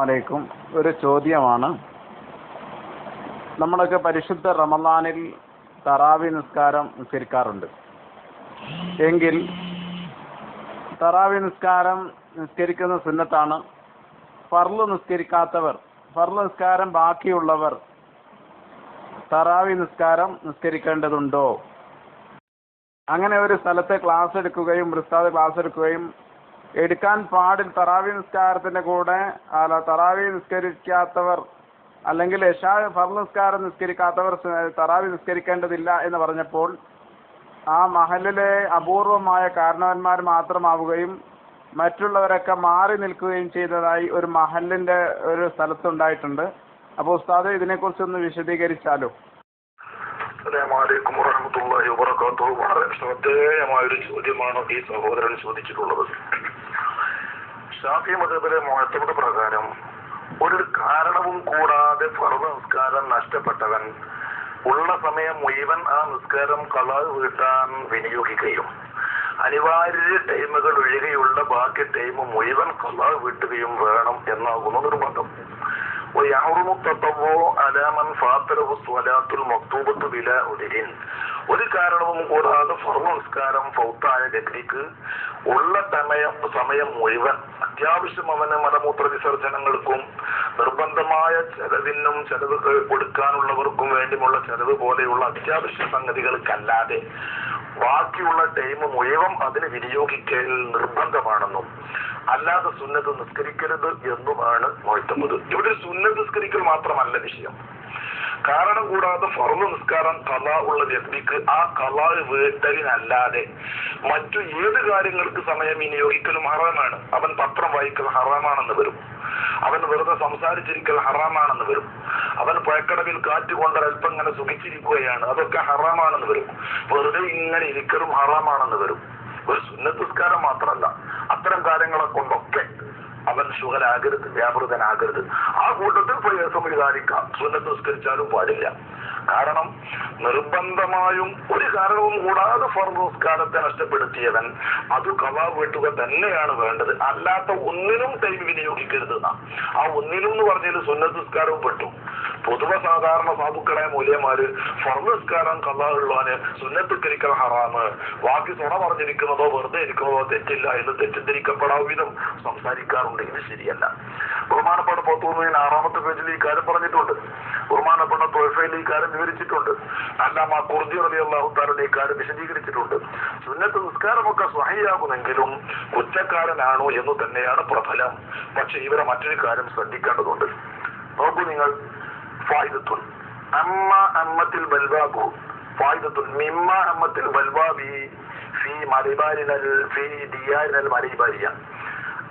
അലൈക്കും ഒരു ചോദ്യമാണ്. നമ്മളൊക്കെ പരിശുദ്ധ റമദാനിൽ തറാവി നിസ്കാരം നിസ്കരിക്കാറുണ്ട്. എങ്കിൽ തറാവി നിസ്കാരം നിസ്കരിക്കുന്ന സുന്നത്താണ്. ഫർൾ നിസ്കരിക്കാത്തവർ ഫർൾ നിസ്കാരം ബാക്കിയുള്ളവർ തറാവി നിസ്കാരം നിസ്കരിക്കേണ്ടതുണ്ടോ? അങ്ങനെ ഒരു സ്ഥലത്തെ ക്ലാസ് എടുക്കുകയും ഉസ്താദ് ക്ലാസ് എടുക്കുകയും എടുക്കാൻ പാടിൽ തറാവി നിസ്കാരത്തിന്റെ കൂടെ അല്ല തറാവി നിസ്കരിക്കാത്തവർ അല്ലെങ്കിൽ യശാ ഫർ നിസ്കാരം നിസ്കരിക്കാത്തവർ തറാവി നിസ്കരിക്കേണ്ടതില്ല എന്ന് പറഞ്ഞപ്പോൾ ആ മഹലിലെ അപൂർവമായ കാരണവന്മാർ മാത്രമാവുകയും മറ്റുള്ളവരൊക്കെ മാറി നിൽക്കുകയും ചെയ്തതായി ഒരു മഹലിന്റെ ഒരു സ്ഥലത്തുണ്ടായിട്ടുണ്ട്. അപ്പോൾ ഉസ്താദ് ഇതിനെക്കുറിച്ചൊന്ന് വിശദീകരിച്ചാലോ? അസ്സലാമലൈക്കും വറഹമത്തുള്ളാഹി വബറകാതുഹു. വളരെ ശ്രദ്ധേയമായ ഒരു ചോദ്യമാണ് ഈ സഹോദരൻ ചോദിച്ചിട്ടുള്ളത്. ഷാഫി മതത്തിലെ മുഴത്തോട് പ്രകാരം ഒരു കാരണവും കൂടാതെ ഫറു നിസ്കാരം നഷ്ടപ്പെട്ടവൻ ഉള്ള സമയം മുഴുവൻ ആ നിസ്കാരം കളാവ് വീട്ടാൻ വിനിയോഗിക്കുകയും അനിവാര്യ ടൈമുകൾ ഒഴികെയുള്ള ബാക്കി ടൈം മുഴുവൻ കളാവ് വീട്ടുകയും വേണം എന്നാകുന്ന നിർബന്ധം അലാമൻ ഫാത്തലഹു സ്വലാത്തുൽ മക്തൂബത്ത് ഒരു കാരണവും കൂടാതെ ഫർമ നിസ്കാരം ഫൗത്തായ ഗതിക്ക് ഉള്ള സമയം സമയം മുഴുവൻ. അത്യാവശ്യം അവന് മലമൂത്ര വിസർജനങ്ങൾക്കും നിർബന്ധമായ ചെലവിനും ചെലവ് കൊടുക്കാനുള്ളവർക്കും വേണ്ടിയുള്ള ചെലവ് പോലെയുള്ള അത്യാവശ്യ സംഗതികൾക്കല്ലാതെ ബാക്കിയുള്ള ടൈം മുഴുവൻ അതിന് വിനിയോഗിക്കൽ നിർബന്ധമാണെന്നും അല്ലാതെ സുന്നത്ത് നിസ്കരിക്കരുത് എന്നുമാണ് മോഴ്ത്തുന്നത് ഇവിടെ സുന്നത്ത് നിസ്കരിക്കൽ മാത്രമല്ല വിഷയം. കാരണം കൂടാതെ ഫർദ് നിസ്കാരം കല ഉള്ള വ്യക്തിക്ക് ആ കല വീട്ടലിനല്ലാതെ മറ്റു ഏത് കാര്യങ്ങൾക്ക് സമയം വിനിയോഗിക്കലും ഹറാമാണ്. അവൻ പത്രം വായിക്കൽ ഹറാമാണെന്ന് വരും. അവൻ വെറുതെ സംസാരിച്ചിരിക്കൽ ഹറാമാണെന്ന് വരും. അവൻ പുഴക്കടവിൽ കാറ്റ് കൊണ്ട് അല്പം ഇങ്ങനെ സുഖിച്ചിരിക്കുകയാണ്. അതൊക്കെ ഹറാമാണെന്ന് വരും. വെറുതെ ഇങ്ങനെ ഇരിക്കലും ഹറാമാണെന്ന് വരും ഒരു സുന്നത്ത് നിസ്കാരം മാത്രമല്ല അത്തരം കാര്യങ്ങളെ കൊണ്ടൊക്കെ ശുഗലാകരുത് വ്യാപൃതനാകരുത്. ആ കൂട്ടത്തിൽ പ്രയാസം എഴുതാനിക്കാം സുന്നത്ത് നിസ്കരിച്ചാലും പാടില്ല. കാരണം നിർബന്ധമായും ഒരു കാരണവും കൂടാതെ ഫർദ് നഷ്ടപ്പെടുത്തിയവൻ അത് കവാ വീട്ടുക തന്നെയാണ് വേണ്ടത്. അല്ലാത്ത ഒന്നിനും ടൈം വിനിയോഗിക്കരുത് ആ ഒന്നിനും എന്ന് പറഞ്ഞാൽ സുന്നത്ത് പെട്ടു. പൊതുവെ സാധാരണ സാധുക്കളായ മൂല്യമാര് ഫർദ് നിസ്കാരം ഉള്ളവന് സുന്നത്തുക്കരിക്കൽ ഹറാമ്. ബാക്കി തുണ പറഞ്ഞിരിക്കുന്നതോ വെറുതെ ഇരിക്കുന്നതോ തെറ്റില്ല എന്ന് തെറ്റിദ്ധരിക്കപ്പെടാവുന്ന വിധം സംസാരിക്കാറുണ്ട്. ഇത് ശരിയല്ല. ബഹുമാനപ്പെട്ട പത്തുമീൻ ആറാമത്തെ പേജിൽ ഈ കാര്യം പറഞ്ഞിട്ടുണ്ട്. ബഹുമാനപ്പെട്ട തൊഴിൽ ഇക്കാര്യം വിവരിച്ചിട്ടുണ്ട്. അല്ലാമ കുർജി അലി അള്ളാഹു താരുടെ ഇക്കാര്യം വിശദീകരിച്ചിട്ടുണ്ട്. സുന്നത്ത് നിസ്കാരമൊക്കെ സഹിയാകുമെങ്കിലും കുറ്റക്കാരനാണോ എന്ന് തന്നെയാണ് പ്രഫലം പക്ഷെ ഇവരെ മറ്റൊരു കാര്യം ശ്രദ്ധിക്കേണ്ടതുണ്ട്. നോക്കൂ നിങ്ങൾ ഫായിദത്തുൽ അമ്മ അമ്മത്തിൽ ബൽബാബു. ഫായിദത്തുൽ മിമ്മ അമ്മത്തിൽ ബൽബാബി. ഫി മലബാരിനൽ ഫി ദിയാരിനൽ മലബാരിയ.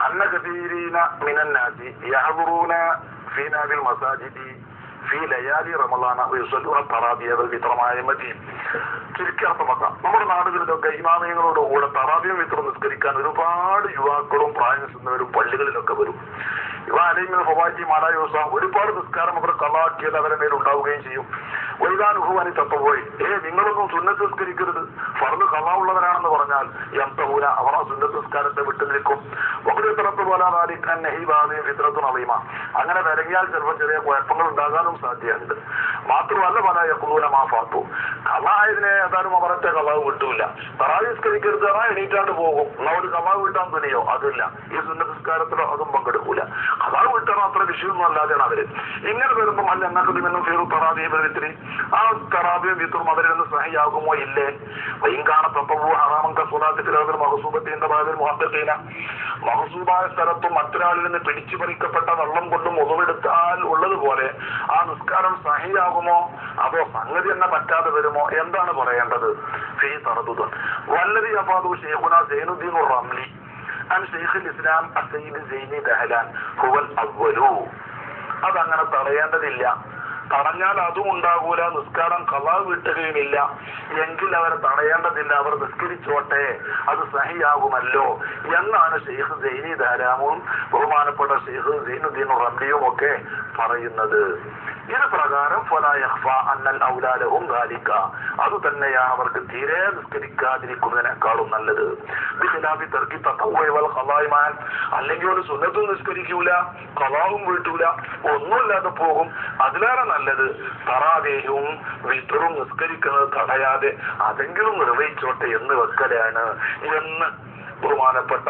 അന്ന കസീരീന മിനന്നാസി യഹദുറൂന ഫീനാ ബിൽ മസാജിദി. في ليالي رمضان. ويصلوها الترابية بالبيت رمضان المدين ചുരുക്കി മത നമ്മുടെ നാടുകളിലൊക്കെ ഇമാമയങ്ങളോട് കൂടെ തറാവിയും വിത്രം നിസ്കരിക്കാൻ ഒരുപാട് യുവാക്കളും പ്രായം ചെന്നവരും പള്ളികളിലൊക്കെ വരും. ഇവ അലൈമിൽ ഹൊവാജി മാലാ ദിവസം ഒരുപാട് നിസ്കാരം അവർ കളാക്കിയത് അവരുടെ മേലെ ഉണ്ടാവുകയും ചെയ്യും. ഉഹുവാനി ചത്തപ്പോയി ഏ നിങ്ങളൊന്നും സുന്നത്ത് നിസ്കരിക്കരുത്. ഫർദ് കള ഉള്ളവരാണെന്ന് പറഞ്ഞാൽ യന്തഹൂല അവർ ആ സുന്നത്ത് നിസ്കാരത്തെ വിട്ടു നിൽക്കും. വകുലത്തിറത്ത് പോലാതാരിക്കാൻ നെഹിബാദയും വിത്രത്തും അറിയുമ അങ്ങനെ വിലങ്ങിയാൽ ചിലപ്പോൾ ചെറിയ കുഴപ്പങ്ങൾ ഉണ്ടാകാനും സാധ്യതയുണ്ട്. മാത്രമല്ല പല യക്കുലൂല മാ ഫാത്തു. കള ആയതിനെ ഏതായാലും അവരത്തെ കളവ് വിട്ടൂല തറാവി നിസ്കരിക്കരുത് ആ എണീറ്റാണ്ട് പോകും. എന്നാ ഒരു കളാവ് വിട്ടാൻ തുനിയോ? അതില്ല. ഈ സുന്നത്ത് നിസ്കാരത്തിലോ അതും പങ്കെടുക്കൂല. കളവ് അല്ലാതെയാണ് അവർ. ഇങ്ങനെ വരുമ്പോൾ അല്ല എന്നൊക്കെ ഫീറു തറാവിയെ വിത്തിരി? ആ തറാബിയും വിത്തും അവരിൽ നിന്ന് സഹിയാകുമോ? ഇല്ലേ. വൈകാണ തപ്പവോ ഹറാമങ്ക സുലാത്തിലാതിൽ മഹസൂബത്തിന്റെ ഭാഗത്തിൽ മുഹബത്തീന മഹസൂബായ സ്ഥലത്തും മറ്റൊരാളിൽ നിന്ന് പിടിച്ചു പറിക്കപ്പെട്ട വെള്ളം കൊണ്ടും ഉറവെടുത്താൽ ഉള്ളതുപോലെ ആ നിസ്കാരം സഹിയാകുമോ? അതോ സംഗതി തന്നെ പറ്റാതെ വരുമോ? എന്താണ് പറയേണ്ടത്? ഫീ തറദുദൻ. വല്ലതി അപാദു ഷെയ്ഖുന സൈനുദ്ദീൻ റംലി. അൻ ഷെയ്ഖുൽ ഇസ്ലാം അസൈദ് സൈനി ദഹലാൻ ഹുവൽ അവ്വലു. അതങ്ങനെ തടയേണ്ടതില്ല തടഞ്ഞാൽ അതും ഉണ്ടാകൂല നിസ്കാരം കള കിട്ടുകയുമില്ല എങ്കിൽ അവരെ തടയേണ്ടതില്ല അവർ നിസ്കരിച്ചോട്ടെ അത് സഹിയാകുമല്ലോ എന്നാണ് ഷെയ്ഖ് ജൈനി ധാരാമും ബഹുമാനപ്പെട്ട ഷെയ്ഖ് സൈനുദ്ദീൻ റംലിയും ഒക്കെ പറയുന്നത്. ഇത് പ്രകാരം ഗാലിക്ക അത് തന്നെയാണ് അവർക്ക് തീരെ നിസ്കരിക്കാതിരിക്കുന്നതിനേക്കാളും നല്ലത്. അല്ലെങ്കിൽ ഒരു സുന്നത്തും നിസ്കരിക്കൂല ഖളാവും വീട്ടൂല ഒന്നുമില്ലാതെ പോകും. അതിലേറെ നല്ലത് തറാദേഹവും വിത്തറും നിസ്കരിക്കുന്നത് തടയാതെ അതെങ്കിലും നിർവഹിച്ചോട്ടെ എന്ന് വെക്കലാണ്. എന്ന് ബഹുമാനപ്പെട്ട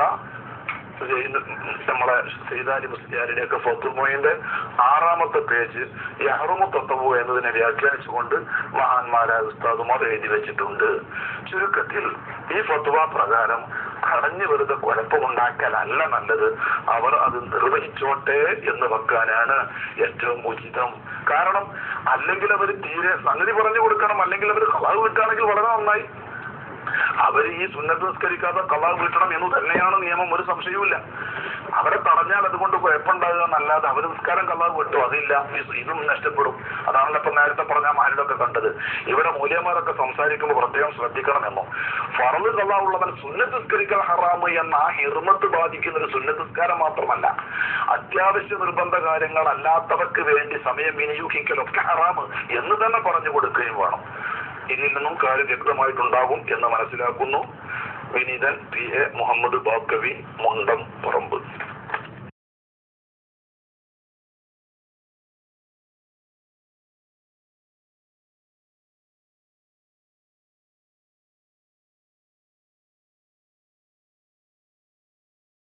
നമ്മളെ സീതാലി മുസ്ലിയാരുടെ ഒക്കെ ഫത്തുമോയിന്റെ ആറാമത്തെ പേജ് യഹറുമു തത്തവു എന്നതിനെ വ്യാഖ്യാനിച്ചുകൊണ്ട് മഹാന്മാരായ ഉസ്താദുമാർ എഴുതി വെച്ചിട്ടുണ്ട്. ചുരുക്കത്തിൽ ഈ ഫത്വ പ്രകാരം കടഞ്ഞു വെറുതെ കുഴപ്പമുണ്ടാക്കലല്ല നല്ലത്. അവർ അത് നിർവഹിച്ചോട്ടെ എന്ന് വെക്കാനാണ് ഏറ്റവും ഉചിതം. കാരണം അല്ലെങ്കിൽ അവർ തീരെ സംഗതി പറഞ്ഞു കൊടുക്കണം അല്ലെങ്കിൽ അവർ കളവ് വിട്ടാണെങ്കിൽ വളരെ നന്നായി. അവർ ഈ സുന്നത്ത് നിസ്കരിക്കാതെ കള്ളാവ് വീട്ടണം എന്ന് തന്നെയാണ് നിയമം. ഒരു സംശയവുമില്ല. അവരെ തടഞ്ഞാൽ അതുകൊണ്ട് കുഴപ്പമുണ്ടാകുക എന്നല്ലാതെ അവർ നിസ്കാരം കള്ളാവ് വിട്ടു. അതില്ല. ഇതും നഷ്ടപ്പെടും. അതാണല്ലോ ഇപ്പൊ നേരത്തെ പറഞ്ഞ മാരിലൊക്കെ കണ്ടത്. ഇവിടെ മൂല്യമാരൊക്കെ സംസാരിക്കുമ്പോൾ പ്രത്യേകം ശ്രദ്ധിക്കണമെന്നോ. ഫറന്ന് കള്ളാവുള്ളവൻ സുന്നത്ത് നിസ്കരിക്കൽ ഹറാമ് എന്ന ആ ഹിർമത്ത് ബാധിക്കുന്ന ഒരു സുന്നത്ത് നിസ്കാരം മാത്രമല്ല. അത്യാവശ്യ നിർബന്ധ കാര്യങ്ങൾ അല്ലാത്തവർക്ക് വേണ്ടി സമയം വിനിയോഗിക്കലൊക്കെ ഹറാമ് എന്ന് തന്നെ പറഞ്ഞു കൊടുക്കുകയും വേണം. ഇതിൽ നിന്നും കാര്യം വ്യക്തമായിട്ടുണ്ടാകും എന്ന് മനസ്സിലാക്കുന്നു. വിനീതൻ പി എ മുഹമ്മദ് ബാക്കവി മുണ്ടം പറമ്പ്.